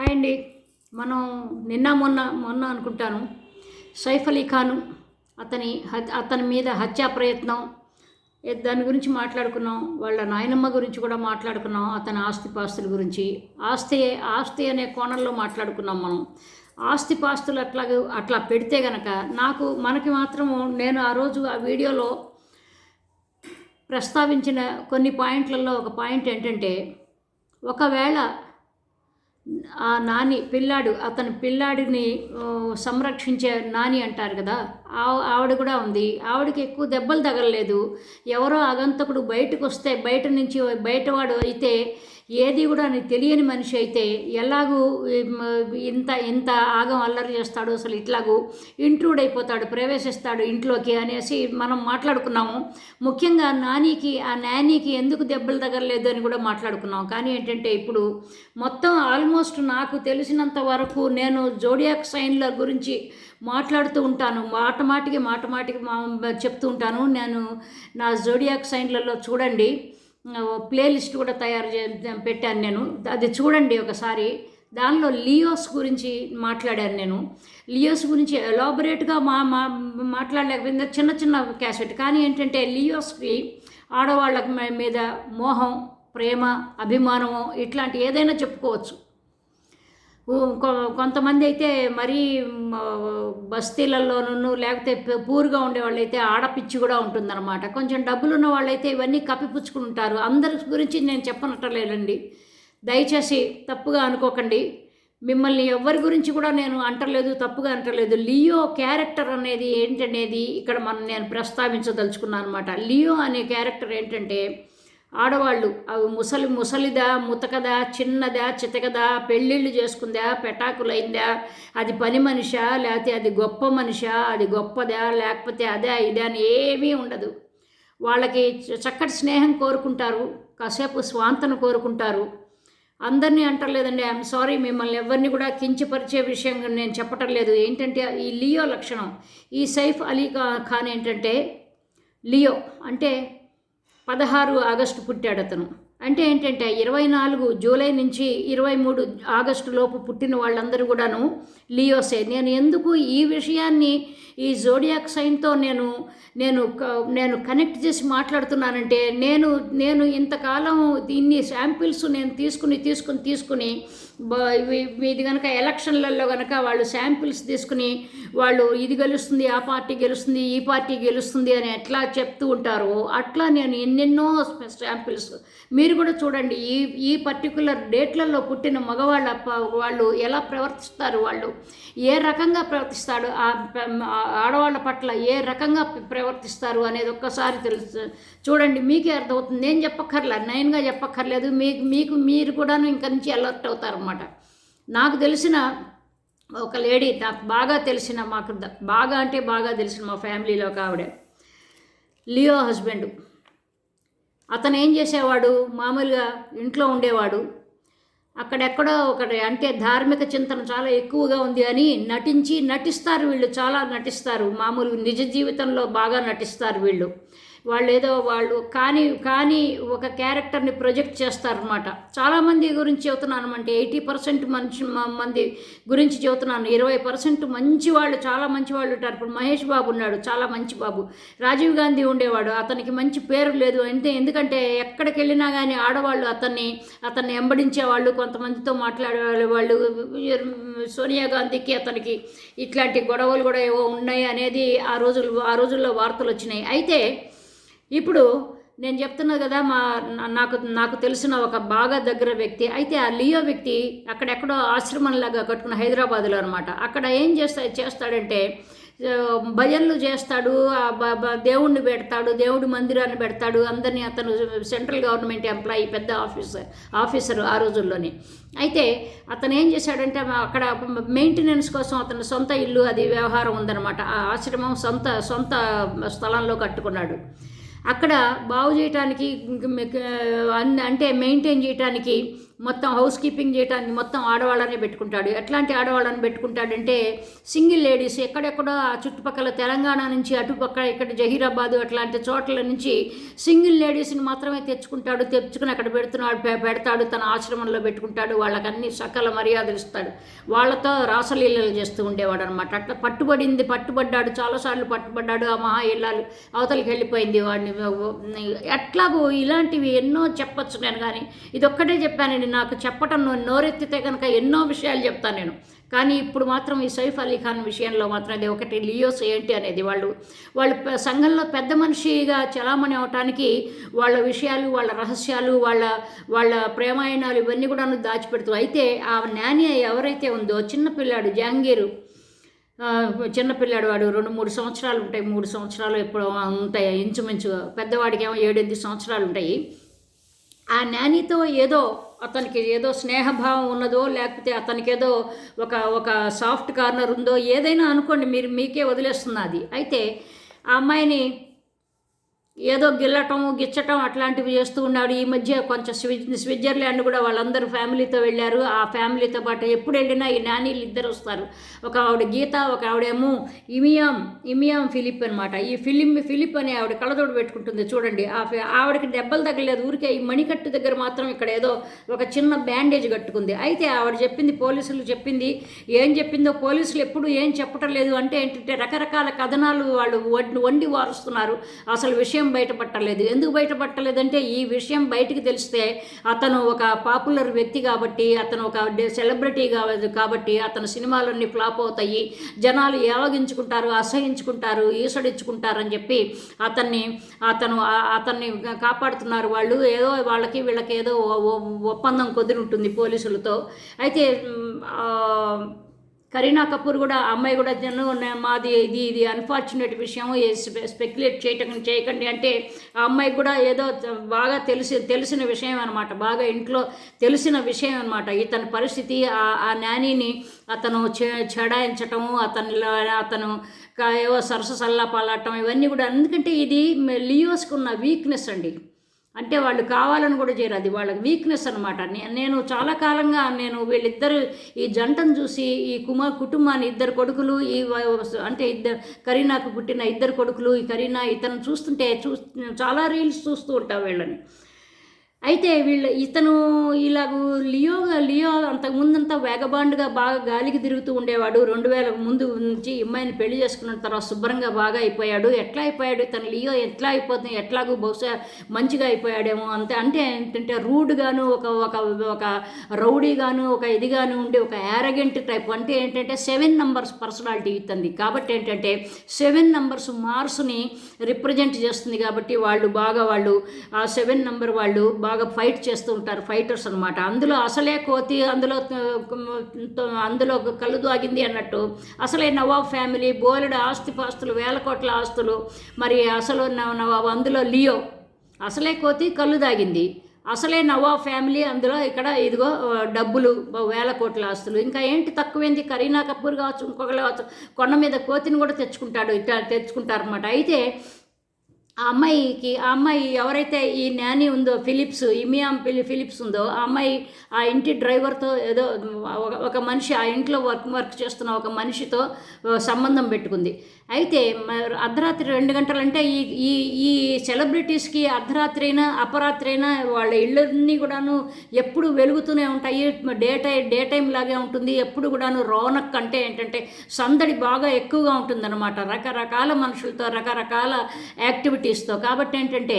Hi అండి. మనం నిన్న మొన్న మొన్న అనుకుంటాను సైఫ్ అలీ ఖాను అతని అతని మీద హత్యా ప్రయత్నం దాని గురించి మాట్లాడుకున్నాం వాళ్ళ నాయనమ్మ గురించి కూడా మాట్లాడుకున్నాం అతని ఆస్తిపాస్తుల గురించి. ఆస్తి ఆస్తి అనే కోణంలో మాట్లాడుకున్నాం మనం. ఆస్తిపాస్తులు అట్లా అట్లా పెడితే గనక నాకు మనకి మాత్రము నేను ఆ రోజు ఆ వీడియోలో ప్రస్తావించిన కొన్ని పాయింట్లలో ఒక పాయింట్ ఏంటంటే ఒకవేళ ఆ నాని పిల్లాడు అతని పిల్లాడిని సంరక్షించే నాని అంటారు కదా ఆ- ఆవిడ కూడా ఉంది. ఆవిడకి ఎక్కువ దెబ్బలు తగలలేదు. ఎవరో ఆగంతకుడు బయటకు వస్తే బయట నుంచి బయటవాడు అయితే ఏది కూడా నీకు తెలియని మనిషి అయితే ఎలాగూ ఇంత ఇంత ఆగం అల్లరి చేస్తాడు అసలు ఇట్లాగూ ఇంట్రూడ్ అయిపోతాడు ప్రవేశిస్తాడు ఇంట్లోకి అనేసి మనం మాట్లాడుకున్నాము. ముఖ్యంగా నానికి ఆ నానికి ఎందుకు దెబ్బలు తగలలేదు అని కూడా మాట్లాడుకున్నాం కానీ ఏంటంటే ఇప్పుడు మొత్తం ఆల్మోస్ట్ నాకు తెలిసినంత వరకు నేను జోడియాక్ సైన్ల గురించి మాట్లాడుతూ ఉంటాను. మాట మాటికి మాట మాటికి మా చెప్తూ ఉంటాను. నేను నా జోడియాక్ సైన్లలో చూడండి. ప్లేలిస్ట్ కూడా తయారు చే పెట్టాను నేను. అది చూడండి ఒకసారి. దానిలో లియోస్ గురించి మాట్లాడాను నేను. లియోస్ గురించి ఎలాబొరేట్గా మా మా మాట్లాడలేకపోయింది. చిన్న చిన్న క్యాసెట్. కానీ ఏంటంటే లియోస్కి ఆడవాళ్ళ మీద మోహం ప్రేమ అభిమానము ఇట్లాంటి ఏదైనా చెప్పుకోవచ్చు. కొంతమంది అయితే మరీ బస్తీలలోనూ లేకపోతే పూర్గా ఉండే వాళ్ళైతే ఆడపిచ్చి కూడా ఉంటుందన్నమాట. కొంచెం డబ్బులు ఉన్న వాళ్ళైతే ఇవన్నీ కప్పిపుచ్చుకుంటారు. అందరి గురించి నేను చెప్పనట్టలేదండి. దయచేసి తప్పుగా అనుకోకండి. మిమ్మల్ని ఎవరి గురించి కూడా నేను అంటలేదు తప్పుగా అంటలేదు. లియో క్యారెక్టర్ అనేది ఏంటనేది ఇక్కడ మనం నేను ప్రస్తావించదలుచుకున్నాను అనమాట లియో అనే క్యారెక్టర్ ఏంటంటే ఆడవాళ్ళు అవి ముసలి ముసలిదా ముతకదా చిన్నదా చితకదా పెళ్ళిళ్ళు చేసుకుందా పెటాకులైందా అది పని మనిషా లేకపోతే అది గొప్ప మనిషా అది గొప్పదా లేకపోతే అదే ఇదే అని ఏమీ ఉండదు. వాళ్ళకి చక్కటి స్నేహం కోరుకుంటారు కాసేపు స్వాంతను కోరుకుంటారు. అందరినీ అంటలేదండి ఐఎమ్ సారీ మిమ్మల్ని ఎవరిని కూడా కించపరిచే విషయం నేను చెప్పటం లేదు. ఏంటంటే ఈ లియో లక్షణం. ఈ సైఫ్ అలీ ఖాన్ ఏంటంటే లియో అంటే పదహారు ఆగస్టు పుట్టాడు అతను అంటే ఏంటంటే ఇరవై నాలుగు జూలై నుంచి ఇరవై మూడు ఆగస్టు లోపు పుట్టిన వాళ్ళందరూ కూడాను లియోసే. నేను ఎందుకు ఈ విషయాన్ని ఈ జోడియాక్ సైన్తో నేను నేను క- నేను కనెక్ట్ చేసి మాట్లాడుతున్నానంటే నేను నేను ఇంతకాలం దీన్ని శాంపిల్స్ నేను తీసుకుని తీసుకుని తీసుకుని ఇది కనుక ఎలక్షన్లలో కనుక వాళ్ళు శాంపిల్స్ తీసుకుని వాళ్ళు ఇది గెలుస్తుంది ఆ పార్టీ గెలుస్తుంది ఈ పార్టీ గెలుస్తుంది అని ఎట్లా చెప్తూ ఉంటారో అట్లా నేను ఎన్నెన్నో శాంపిల్స్. మీరు కూడా చూడండి ఈ ఈ పర్టికులర్ డేట్లలో పుట్టిన మగవాళ్ళ వాళ్ళు ఎలా ప్రవర్తిస్తారు వాళ్ళు? ఏ రకంగా ప్రవర్తిస్తాడు? ఆ ఆడవాళ్ళ పట్ల ఏ రకంగా ప్రవర్తిస్తారు అనేది ఒక్కసారి తెలుసు. చూడండి మీకే అర్థమవుతుంది. నేను చెప్పక్కర్లే నైన్గా చెప్పక్కర్లేదు. మీకు మీకు మీరు కూడాను ఇంక నుంచి అలర్ట్ అవుతారు అనమాట నాకు తెలిసిన ఒక లేడీ నాకు బాగా తెలిసిన మాకు బాగా అంటే బాగా తెలిసిన మా ఫ్యామిలీలో ఒక ఆవిడ. Leo husband. అతను ఏం చేసేవాడు? మామూలుగా ఇంట్లో ఉండేవాడు. అక్కడెక్కడో ఒకటి అంటే ధార్మిక చింతన చాలా ఎక్కువగా ఉంది అని నటించి నటిస్తారు వీళ్ళు చాలా నటిస్తారు. మామూలు నిజ జీవితంలో బాగా నటిస్తారు వీళ్ళు. వాళ్ళు ఏదో వాళ్ళు కానీ కానీ ఒక క్యారెక్టర్ని ప్రొజెక్ట్ చేస్తారనమాట చాలామంది గురించి చెబుతున్నాను అంటే ఎయిటీ పర్సెంట్ మనిషి మంది గురించి చెబుతున్నాను. ఇరవై పర్సెంట్ మంచి వాళ్ళు చాలా మంచి వాళ్ళు ఉంటారు. ఇప్పుడు మహేష్ బాబు ఉన్నాడు చాలా మంచి బాబు. రాజీవ్ గాంధీ ఉండేవాడు అతనికి మంచి పేరు లేదు. అంటే ఎందుకంటే ఎక్కడికి వెళ్ళినా కానీ ఆడవాళ్ళు అతన్ని అతన్ని వెంబడించే వాళ్ళు కొంతమందితో మాట్లాడే వాళ్ళు సోనియా గాంధీకి అతనికి ఇట్లాంటి గొడవలు కూడా ఏవో ఉన్నాయి అనేది ఆ రోజులు ఆ రోజుల్లో వార్తలు వచ్చినాయి. అయితే ఇప్పుడు నేను చెప్తున్నా కదా మా నా- నాకు నాకు తెలిసిన ఒక బాగా దగ్గర వ్యక్తి అయితే ఆ లియో వ్యక్తి అక్కడెక్కడో ఆశ్రమంలాగా కట్టుకున్న హైదరాబాద్లో అనమాట అక్కడ ఏం చేస్తా చేస్తాడంటే భజనలు చేస్తాడు ఆ దేవుణ్ణి పెడతాడు దేవుడి మందిరాన్ని పెడతాడు అందరినీ అతను సెంట్రల్ గవర్నమెంట్ ఎంప్లాయీ పెద్ద ఆఫీసర్ ఆఫీసర్ ఆ రోజుల్లోనే. అయితే అతను ఏం చేశాడంటే అక్కడ మెయింటెనెన్స్ కోసం అతని సొంత ఇల్లు అది వ్యవహారం ఉందన్నమాట. ఆ ఆశ్రమం సొంత సొంత స్థలంలో కట్టుకున్నాడు. అక్కడ బాగు చేయటానికి అంటే మెయింటైన్ చేయటానికి మొత్తం హౌస్ కీపింగ్ చేయడానికి మొత్తం ఆడవాళ్ళనే పెట్టుకుంటాడు. ఎట్లాంటి ఆడవాళ్ళని పెట్టుకుంటాడంటే సింగిల్ లేడీస్ ఎక్కడెక్కడో ఆ చుట్టుపక్కల తెలంగాణ నుంచి అటుపక్క ఇక్కడ జహీరాబాదు అట్లాంటి చోట్ల నుంచి సింగిల్ లేడీస్ని మాత్రమే తెచ్చుకుంటాడు తెచ్చుకుని అక్కడ పెడుతున్నాడు పెడతాడు తన ఆశ్రమంలో పెట్టుకుంటాడు. వాళ్ళకి అన్ని సకల మర్యాదలు ఇస్తాడు. వాళ్ళతో రాసలీలలు చేస్తూ ఉండేవాడు అనమాట అట్లా పట్టుబడింది పట్టుబడ్డాడు చాలాసార్లు పట్టుబడ్డాడు ఆ మహా ఇల్లాలు అవతలికి వెళ్ళిపోయింది వాడిని. ఎట్లాగో ఇలాంటివి ఎన్నో చెప్పొచ్చు నేను కానీ. ఇదొకటే చెప్పాను నేను నాకు చెప్పటం నోరెత్తితే కనుక ఎన్నో విషయాలు చెప్తాను నేను. కానీ ఇప్పుడు మాత్రం ఈ సైఫ్ అలీ ఖాన్ విషయంలో మాత్రం అది ఒకటి లియోస్ ఏంటి అనేది వాళ్ళు వాళ్ళు సంఘంలో పెద్ద మనిషిగా చలామణి అవటానికి వాళ్ళ విషయాలు వాళ్ళ రహస్యాలు వాళ్ళ వాళ్ళ ప్రేమాయణాలు ఇవన్నీ కూడా దాచిపెడుతూ. అయితే ఆ నాని ఎవరైతే ఉందో చిన్నపిల్లాడు జహాంగీరు చిన్నపిల్లాడు వాడు రెండు మూడు సంవత్సరాలు ఉంటాయి మూడు సంవత్సరాలు ఎప్పుడు ఉంటాయి ఇంచుమించు. పెద్దవాడికి ఏమో ఏడెనిమిది సంవత్సరాలు ఉంటాయి. ఆ నానితో ఏదో అతనికి ఏదో స్నేహభావం ఉన్నదో లేకపోతే అతనికి ఏదో ఒక ఒక సాఫ్ట్ కార్నర్ ఉందో ఏదైనా అనుకోండి మీరు మీకే వదిలేస్తున్నది అయితే ఆ అమ్మాయిని ఏదో గిల్లటం గిచ్చటం అట్లాంటివి చేస్తూ ఉన్నాడు. ఈ మధ్య కొంచెం స్విజ్ స్విట్జర్లాండ్ కూడా వాళ్ళందరూ ఫ్యామిలీతో వెళ్ళారు. ఆ ఫ్యామిలీతో పాటు ఎప్పుడు వెళ్ళినా ఈ నానీలు ఇద్దరు వస్తారు. ఒక ఆవిడ గీత ఒక ఆవిడేమో ఇమియాం ఇమియాం ఫిలిప్ అనమాట ఈ ఫిలిం ఫిలిప్ అనే ఆవిడ కళ్ళతోడు పెట్టుకుంటుంది. చూడండి ఆ ఆవిడకి దెబ్బలు తగ్గలేదు ఊరికే ఈ మణికట్టు దగ్గర మాత్రం ఇక్కడ ఏదో ఒక చిన్న బ్యాండేజ్ కట్టుకుంది. అయితే ఆవిడ చెప్పింది పోలీసులు చెప్పింది. ఏం చెప్పిందో పోలీసులు ఎప్పుడు ఏం చెప్పటం లేదు. అంటే ఏంటంటే రకరకాల కథనాలు వాళ్ళు వండి వారుస్తున్నారు. అసలు విషయం బయటపట్టలేదు. ఎందుకు బయటపట్టలేదంటే ఈ విషయం బయటికి తెలిస్తే అతను ఒక పాపులర్ వ్యక్తి కాబట్టి అతను ఒక సెలబ్రిటీ కాబట్టి అతని సినిమాలన్నీ ఫ్లాప్ అవుతాయి. జనాలు ఏవగించుకుంటారు అసహించుకుంటారు ఈసడించుకుంటారని చెప్పి అతన్ని అతను అతన్ని కాపాడుతున్నారు వాళ్ళు. ఏదో వాళ్ళకి వీళ్ళకి ఏదో ఒ- ఒప్పందం కుదిరి ఉంటుంది పోలీసులతో. అయితే కరీనా కపూర్ కూడా అమ్మాయి కూడా జను మాది ఇది ఇది అన్ఫార్చునేట్ విషయం స్పెక్యులేట్ చేయటం చేయకండి అంటే ఆ అమ్మాయికి కూడా ఏదో బాగా తెలిసి తెలిసిన విషయం అనమాట బాగా ఇంట్లో తెలిసిన విషయం అనమాట ఇతని పరిస్థితి ఆ ఆ నానీని అతను చె చెడాయించటము అతని అతను ఏవో సరస సల్లా పాలటం ఇవన్నీ కూడా. ఎందుకంటే ఇది లియోస్కి ఉన్న వీక్నెస్ అండి. అంటే వాళ్ళు కావాలని కూడా చేయరు. అది వాళ్ళ వీక్నెస్ అనమాట నేను చాలా కాలంగా నేను వీళ్ళిద్దరు ఈ జంటను చూసి ఈ కుమార్ కుటుంబాన్ని ఇద్దరు కొడుకులు ఈ అంటే ఇద్దరు కరీనాకు పుట్టిన ఇద్దరు కొడుకులు ఈ కరీనా ఇతను చూస్తుంటే చూ చాలా రీల్స్ చూస్తూ ఉంటాం వీళ్ళని. అయితే వీళ్ళు ఇతను ఇలాగ లియోగా లియో అంతకు ముందంతా వేగబాండ్గా బాగా గాలికి తిరుగుతూ ఉండేవాడు. రెండు వేల ముందు నుంచి ఇమ్మాయిని అమ్మాయిని పెళ్ళి చేసుకున్న తర్వాత శుభ్రంగా బాగా అయిపోయాడు. ఎట్లా అయిపోయాడు? తన లియో ఎట్లా అయిపోతుంది? ఎట్లాగూ బహుశా మంచిగా అయిపోయాడేమో అంతే అంటే ఏంటంటే రూడ్గాను ఒక ఒక ఒక రౌడీగాను ఒక ఇదిగాను ఉండే ఒక యారగెంట్ టైప్ అంటే ఏంటంటే సెవెన్ నంబర్స్ పర్సనాలిటీ ఇస్తుంది కాబట్టి ఏంటంటే సెవెన్ నంబర్స్ మార్స్ని రిప్రజెంట్ చేస్తుంది కాబట్టి వాళ్ళు బాగా వాళ్ళు ఆ సెవెన్ నంబర్ వాళ్ళు బాగా ఫైట్ చేస్తూ ఉంటారు ఫైటర్స్ అనమాట అందులో అసలే కోతి అందులో అందులో కళ్ళు దాగింది అన్నట్టు. అసలే నవాబ్ ఫ్యామిలీ బోలెడు ఆస్తి పాస్తులు వేల కోట్ల ఆస్తులు మరి అసలు నవాబ్ అందులో లియో. అసలే కోతి కళ్ళు దాగింది. అసలే నవాబ్ ఫ్యామిలీ అందులో ఇక్కడ ఇదిగో డబ్బులు వేల కోట్ల ఆస్తులు. ఇంకా ఏంటి తక్కువేంది? కరీనా కపూర్ కావచ్చు ఇంకొకరు కావచ్చు కొండ మీద కోతిని కూడా తెచ్చుకుంటాడు ఇట్లా తెచ్చుకుంటారనమాట అయితే ఆ అమ్మాయికి ఆ అమ్మాయి ఎవరైతే ఈ నాని ఉందో ఫిలిప్స్ ఇమియామ్ ఫిలి ఫిలిప్స్ ఉందో ఆ అమ్మాయి ఆ ఇంటి డ్రైవర్తో ఏదో ఒక- మనిషి ఆ ఇంట్లో వర్క్ వర్క్ చేస్తున్న ఒక మనిషితో సంబంధం పెట్టుకుంది. అయితే అర్ధరాత్రి రెండు గంటలంటే ఈ ఈ ఈ సెలబ్రిటీస్కి అర్ధరాత్రి అయినా అపరాత్రి అయినా వాళ్ళ ఇళ్ళన్నీ కూడాను ఎప్పుడు వెలుగుతూనే ఉంటాయి. డే టైం డే టైం లాగే ఉంటుంది. ఎప్పుడు కూడాను రోనక్ అంటే ఏంటంటే సందడి బాగా ఎక్కువగా ఉంటుందన్నమాట. రకరకాల మనుషులతో రకరకాల యాక్టివిటీస్తో కాబట్టి ఏంటంటే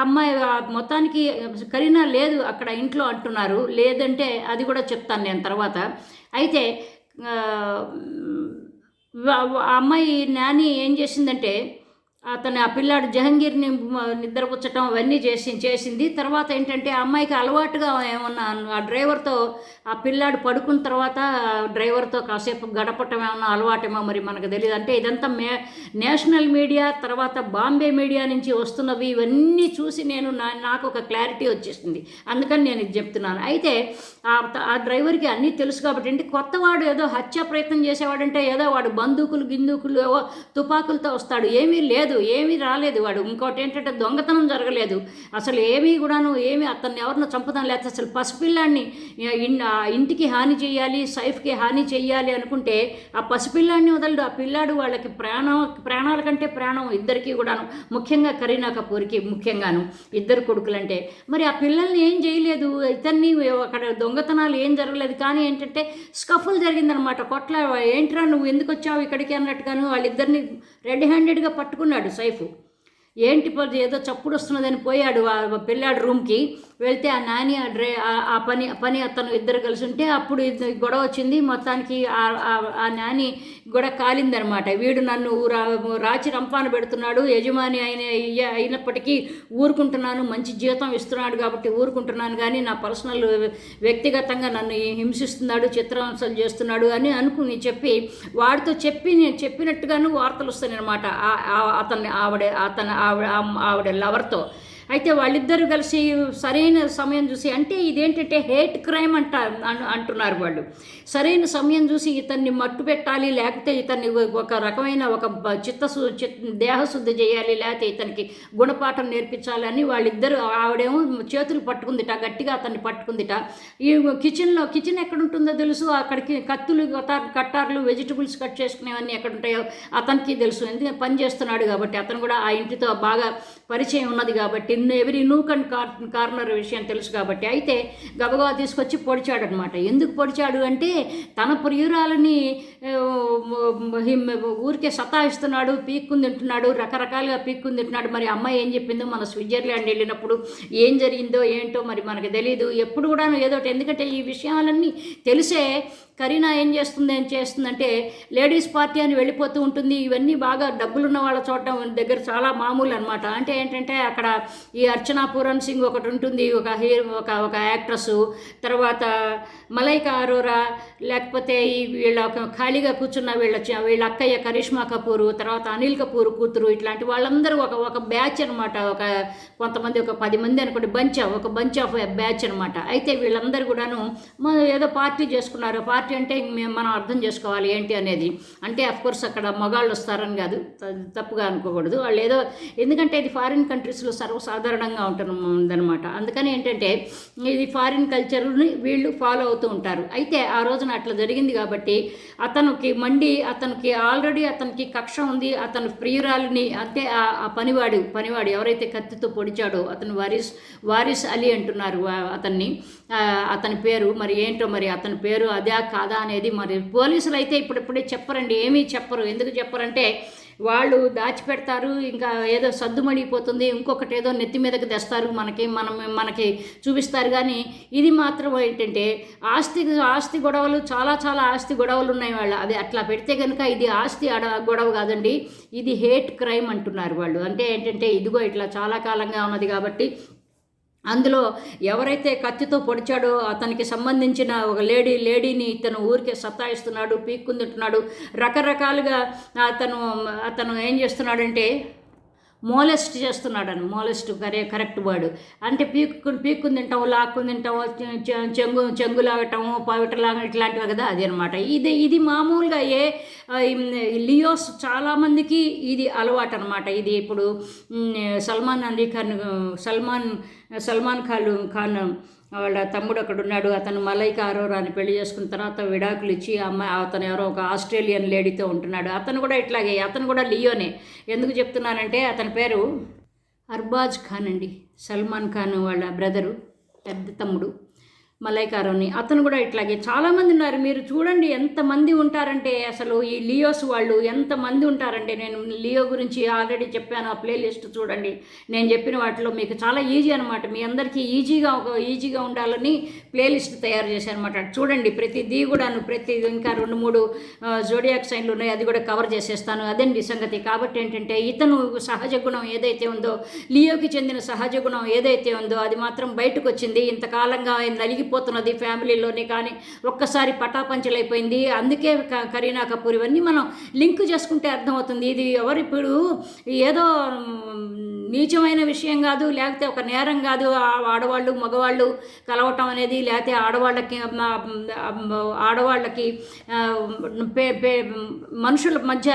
అమ్మాయి మొత్తానికి కరీనా లేదు అక్కడ ఇంట్లో అంటున్నారు. లేదంటే అది కూడా చెప్తాను నేను తర్వాత. అయితే ఆ, అమ్మాయి నాని ఏం చేసిందంటే అతను ఆ పిల్లాడు జహంగీర్ని నిద్రపుచ్చటం అవన్నీ చేసి చేసింది. తర్వాత ఏంటంటే ఆ అమ్మాయికి అలవాటుగా ఏమన్నా ఆ డ్రైవర్తో ఆ పిల్లాడు పడుకున్న తర్వాత డ్రైవర్తో కాసేపు గడపటం ఏమన్నా అలవాటేమో మరి మనకు తెలియదు అంటే ఇదంతా మే నేషనల్ మీడియా తర్వాత బాంబే మీడియా నుంచి వస్తున్నవి ఇవన్నీ చూసి నేను నా నాకు ఒక క్లారిటీ వచ్చేసింది. అందుకని నేను ఇది చెప్తున్నాను. అయితే ఆ ఆ డ్రైవర్కి అన్నీ తెలుసు కాబట్టి అంటే కొత్తవాడు ఏదో హత్య ప్రయత్నం చేసేవాడంటే ఏదో వాడు బందూకులు గిందూకులు ఏవో తుపాకులతో వస్తాడు. ఏమీ లేదు. లేదు ఏమీ రాలేదు. వాడు ఇంకోటి ఏంటంటే దొంగతనం జరగలేదు. అసలు ఏమీ కూడాను ఏమి అతన్ని ఎవరినో చంపుదాం లేకపోతే అసలు పసిపిల్లాన్ని ఆ ఇంటికి హాని చేయాలి సైఫ్కి హాని చేయాలి అనుకుంటే ఆ పసిపిల్లాన్ని వదలడు. ఆ పిల్లాడు వాళ్ళకి ప్రాణం ప్రాణాల కంటే ప్రాణం ఇద్దరికీ కూడాను. ముఖ్యంగా కరీనా కపూర్కి ముఖ్యంగాను ఇద్దరు కొడుకులంటే. మరి ఆ పిల్లల్ని ఏం చేయలేదు. ఇతన్ని అక్కడ దొంగతనాలు ఏం జరగలేదు. కానీ ఏంటంటే స్కఫుల్ జరిగిందనమాట. కొట్ల ఏంట్రా నువ్వు ఎందుకు వచ్చావు ఇక్కడికి? అన్నట్టుగాను వాళ్ళిద్దరిని రెడ్ హ్యాండెడ్గా పట్టుకున్నాడు. సైఫ్. ఏంటి పది ఏదో చప్పుడు వస్తున్నదని పోయాడు పెళ్ళాడు రూమ్కి. వెళ్తే ఆ నాని ఆ డ్రై ఆ- పని పని అతను ఇద్దరు కలిసి ఉంటే అప్పుడు గొడవ వచ్చింది. మొత్తానికి ఆ- నాని గొడవ కాలిందనమాట. వీడు నన్ను రా- రాచి రంపాన పెడుతున్నాడు. యజమాని అయిన అయినప్పటికీ ఊరుకుంటున్నాను. మంచి జీతం ఇస్తున్నాడు కాబట్టి ఊరుకుంటున్నాను. కానీ నా పర్సనల్ వ్యక్తిగతంగా నన్ను హింసిస్తున్నాడు చిత్రహింసలు చేస్తున్నాడు అని అనుకుని చెప్పి వాడితో చెప్పి నేను చెప్పినట్టుగాను వార్తలు వస్తాయి అనమాట అతన్ని ఆవిడ అతను ఆవిడ ఆవిడ లవర్తో అయితే వాళ్ళిద్దరూ కలిసి సరైన సమయం చూసి అంటే ఇదేంటంటే హేట్ క్రైమ్ అంట అంటున్నారు వాళ్ళు. సరైన సమయం చూసి ఇతన్ని మట్టు పెట్టాలి లేకపోతే ఇతన్ని ఒక రకమైన ఒక చిత్తశు దేహశుద్ధి చేయాలి లేకపోతే ఇతనికి గుణపాఠం నేర్పించాలని వాళ్ళిద్దరూ ఆవిడేమో చేతులు పట్టుకుందిట గట్టిగా అతన్ని పట్టుకుందిట. ఈ కిచెన్లో కిచెన్ ఎక్కడ ఉంటుందో తెలుసు అక్కడికి కత్తులు కట్టార్లు వెజిటబుల్స్ కట్ చేసుకునేవన్నీ ఎక్కడ ఉంటాయో అతనికి తెలుసు. ఎందుకంటే పని చేస్తున్నాడు కాబట్టి అతను కూడా ఆ ఇంటితో బాగా పరిచయం ఉన్నది కాబట్టి ఎవరి నూక్ అండ్ కార్ కార్నర్ విషయం తెలుసు కాబట్టి అయితే గబగబా తీసుకొచ్చి పొడిచాడనమాట ఎందుకు పొడిచాడు అంటే తన ప్రియురాలని ఊరికే సతాయిస్తున్నాడు పీక్కుని తింటున్నాడు రకరకాలుగా పీక్కుని తింటున్నాడు. మరి అమ్మాయి ఏం చెప్పిందో మన స్విట్జర్లాండ్ వెళ్ళినప్పుడు ఏం జరిగిందో ఏంటో మరి మనకు తెలియదు ఎప్పుడు కూడా ఏదో ఎందుకంటే ఈ విషయాలన్నీ తెలిసే కరీనా ఏం చేస్తుంది ఏం చేస్తుందంటే లేడీస్ పార్టీ అని వెళ్ళిపోతూ ఉంటుంది. ఇవన్నీ బాగా డబ్బులున్న వాళ్ళ చూడటం దగ్గర చాలా మామూలు అనమాట అంటే ఏంటంటే అక్కడ ఈ అర్చనా పూరన్ సింగ్ ఒకటి ఉంటుంది ఒక హీరో ఒక ఒక యాక్ట్రస్ తర్వాత మలైకా అరోరా లేకపోతే ఈ వీళ్ళ ఖాళీగా కూర్చున్న వీళ్ళ వీళ్ళ అక్కయ్య కరిష్మా కపూర్ తర్వాత అనిల్ కపూర్ కూతురు ఇట్లాంటి వాళ్ళందరూ ఒక ఒక బ్యాచ్ అనమాట ఒక కొంతమంది ఒక పది మంది అనుకోండి బంచ్ ఒక బంచ్ ఆఫ్ బ్యాచ్ అనమాట అయితే వీళ్ళందరూ కూడాను ఏదో పార్టీ చేసుకున్నారు. పార్టీ అంటే మేము మనం అర్థం చేసుకోవాలి ఏంటి అనేది. అంటే అఫ్ కోర్స్ అక్కడ మగాళ్ళు వస్తారని కాదు. త- తప్పుగా అనుకోకూడదు. వాళ్ళు ఏదో ఎందుకంటే ఇది ఫారిన్ కంట్రీస్లో సర్వసాధారణంగా ఉంటుందన్నమాట అందుకని ఏంటంటే ఇది ఫారిన్ కల్చర్ని వీళ్ళు ఫాలో అవుతూ ఉంటారు. అయితే ఆ రోజున అట్లా జరిగింది కాబట్టి అతనికి మండి అతనికి ఆల్రెడీ అతనికి కక్ష ఉంది. అతను ప్రియురాలిని అంటే ఆ- పనివాడు పనివాడు ఎవరైతే కత్తితో పొడిచాడో అతను వారిస్ వారిస్ అలీ అంటున్నారు అతన్ని. అతని పేరు మరి ఏంటో మరి అతని పేరు అదే కాదా అనేది మరి పోలీసులు అయితే ఇప్పుడిప్పుడే చెప్పరండి ఏమీ చెప్పరు. ఎందుకు చెప్పరంటే వాళ్ళు దాచిపెడతారు ఇంకా ఏదో సద్దుమడిగిపోతుంది ఇంకొకటి ఏదో నెత్తి మీదకి తెస్తారు మనకి మనం మనకి చూపిస్తారు. కానీ ఇది మాత్రం ఏంటంటే ఆస్తి ఆస్తి గొడవలు చాలా చాలా ఆస్తి గొడవలు ఉన్నాయి వాళ్ళు. అది అట్లా పెడితే కనుక ఇది ఆస్తి అడ గొడవ కాదండి ఇది హేట్ క్రైమ్ అంటున్నారు వాళ్ళు. అంటే ఏంటంటే ఇదిగో ఇట్లా చాలా కాలంగా ఉన్నది కాబట్టి అందులో ఎవరైతే కత్తితో పొడిచాడో అతనికి సంబంధించిన ఒక లేడీ లేడీని ఇతను ఊరికే సతాయిస్తున్నాడు పీక్కుందింటున్నాడు రకరకాలుగా అతను అతను ఏం చేస్తున్నాడంటే మోలెస్ట్ చేస్తున్నాడని మోలెస్ట్ కరే కరెక్ట్ వర్డ్. అంటే పీక్కుని పీక్కుని తింటావు లాక్కుని తింటావు చెంగు చెంగు చెంగు లాగటము లాగటం ఇట్లాంటివి కదా అది అనమాట ఇది ఇది మామూలుగా ఏ లియోస్ చాలామందికి ఇది అలవాటు అనమాట ఇది ఇప్పుడు సల్మాన్ అలీ ఖాన్ సల్మాన్ సల్మాన్ ఖాన్ ఖాన్ వాళ్ళ తమ్ముడు అక్కడ ఉన్నాడు. అతను మలైక అరోరాని పెళ్ళి చేసుకున్న తర్వాత విడాకులు ఇచ్చి అమ్మాయి అతను ఎవరో ఒక ఆస్ట్రేలియన్ లేడీతో ఉంటున్నాడు. అతను కూడా ఇట్లాగే అతను కూడా లియోనే. ఎందుకు చెప్తున్నానంటే అతని పేరు అర్బాజ్ ఖాన్ అండి. సల్మాన్ ఖాన్ వాళ్ళ బ్రదరు పెద్ద తమ్ముడు. మలైకారోని అతను కూడా ఇట్లాగే చాలామంది ఉన్నారు. మీరు చూడండి ఎంతమంది ఉంటారంటే అసలు ఈ లియోస్ వాళ్ళు ఎంతమంది ఉంటారంటే నేను లియో గురించి ఆల్రెడీ చెప్పాను. ఆ ప్లేలిస్ట్ చూడండి. నేను చెప్పిన వాటిలో మీకు చాలా ఈజీ అనమాట మీ అందరికీ ఈజీగా ఒక ఈజీగా ఉండాలని ప్లేలిస్ట్ తయారు చేశాను అనమాట చూడండి. ప్రతిదీ కూడాను ప్రతి ఇంకా రెండు మూడు జోడియాక్ సైన్లు ఉన్నాయి. అది కూడా కవర్ చేసేస్తాను. అదండి సంగతి. కాబట్టి ఏంటంటే ఇతను సహజ గుణం ఏదైతే ఉందో లియోకి చెందిన సహజ గుణం ఏదైతే ఉందో అది మాత్రం బయటకు వచ్చింది. ఇంతకాలంగా ఆయన నలిగిపోయి ఫ్యామిలీలోనే ఫ్యామిలీలోని కానీ ఒక్కసారి పటాపంచలైపోయింది. అందుకే కరీనా కపూర్ ఇవన్నీ మనం లింక్ చేసుకుంటే అర్థమవుతుంది. ఇది ఎవరిప్పుడు ఏదో నీచమైన విషయం కాదు లేకపోతే ఒక నేరం కాదు. ఆడవాళ్ళు మగవాళ్ళు కలవటం అనేది లేకపోతే ఆడవాళ్ళకి ఆడవాళ్ళకి పే పే మనుషుల మధ్య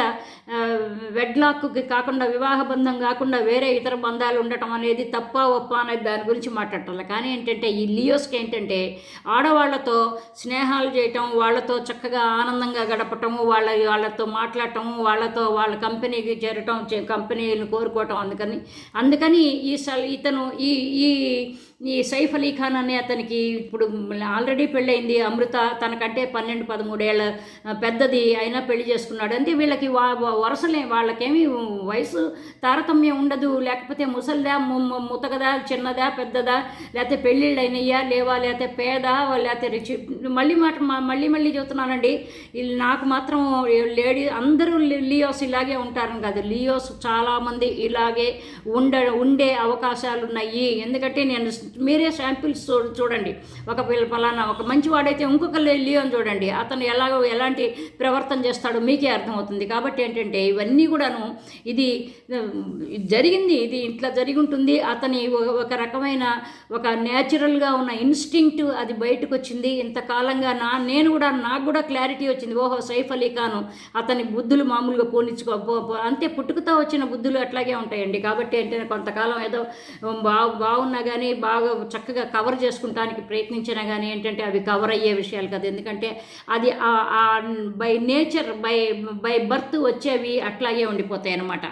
వెడ్లాక్కి కాకుండా వివాహ బంధం కాకుండా వేరే ఇతర బంధాలు ఉండటం అనేది తప్ప ఒప్ప అనేది దాని గురించి మాట్లాడటం కానీ ఏంటంటే ఈ లియోస్కి ఏంటంటే ఆడవాళ్ళతో స్నేహాలు చేయటం వాళ్ళతో చక్కగా ఆనందంగా గడపటము వాళ్ళ వాళ్ళతో మాట్లాడటము వాళ్ళతో వాళ్ళ కంపెనీకి చేరటం చే- కోరుకోవటం అందుకని అందుకని ఈ ఇతను ఈ ఈ ఈ సైఫ్ అలీ ఖాన్ అనే అతనికి ఇప్పుడు ఆల్రెడీ పెళ్ళయింది. అమృత తనకంటే పన్నెండు పదమూడేళ్ళ పెద్దది అయినా పెళ్ళి చేసుకున్నాడు. అంటే వీళ్ళకి వా వరుసలే వాళ్ళకేమి వయసు తారతమ్యం ఉండదు. లేకపోతే ముసలిదా ము- ముతకదా చిన్నదా పెద్దదా లేకపోతే పెళ్ళిళ్ళు అయినయ్యా లేవా లేకపోతే పేద లేకపోతే రిచ్ మళ్ళీ మాట మా- మళ్ళీ మళ్ళీ చెబుతున్నానండి. నాకు మాత్రం లేడీ అందరూ లియోస్ ఇలాగే ఉంటారని కాదు. లియోస్ చాలామంది ఇలాగే ఉండ ఉండే అవకాశాలు ఉన్నాయి ఎందుకంటే నేను మీరే శాంపిల్స్ చూ చూడండి. ఒక పిల్ల ఫలానా ఒక మంచివాడైతే ఇంకొక లే- లియోని చూడండి. అతను ఎలాగో ఎలాంటి ప్రవర్తన చేస్తాడో మీకే అర్థమవుతుంది. కాబట్టి ఏంటంటే ఇవన్నీ కూడాను ఇది జరిగింది ఇది ఇట్లా జరిగి ఉంటుంది అతని ఒక- రకమైన ఒక న్యాచురల్గా ఉన్న ఇన్స్టింక్ట్ అది బయటకు వచ్చింది ఇంతకాలంగా నా నేను కూడా నాకు కూడా క్లారిటీ వచ్చింది. ఓహో సైఫ్ అలీ ఖాను అతని బుద్ధులు మామూలుగా పోనిచ్చుకో పో- అంతే పుట్టుకతో వచ్చిన బుద్ధులు అట్లాగే ఉంటాయండి. కాబట్టి ఏంటంటే కొంతకాలం ఏదో బాగు బాగున్నా కానీ బా బాగా చక్కగా కవర్ చేసుకుంటానికి ప్రయత్నించినా కానీ ఏంటంటే అవి కవర్ అయ్యే విషయాలు కదా. ఎందుకంటే అది by nature by by birth వచ్చేవి అట్లాగే ఉండిపోతాయి అన్నమాట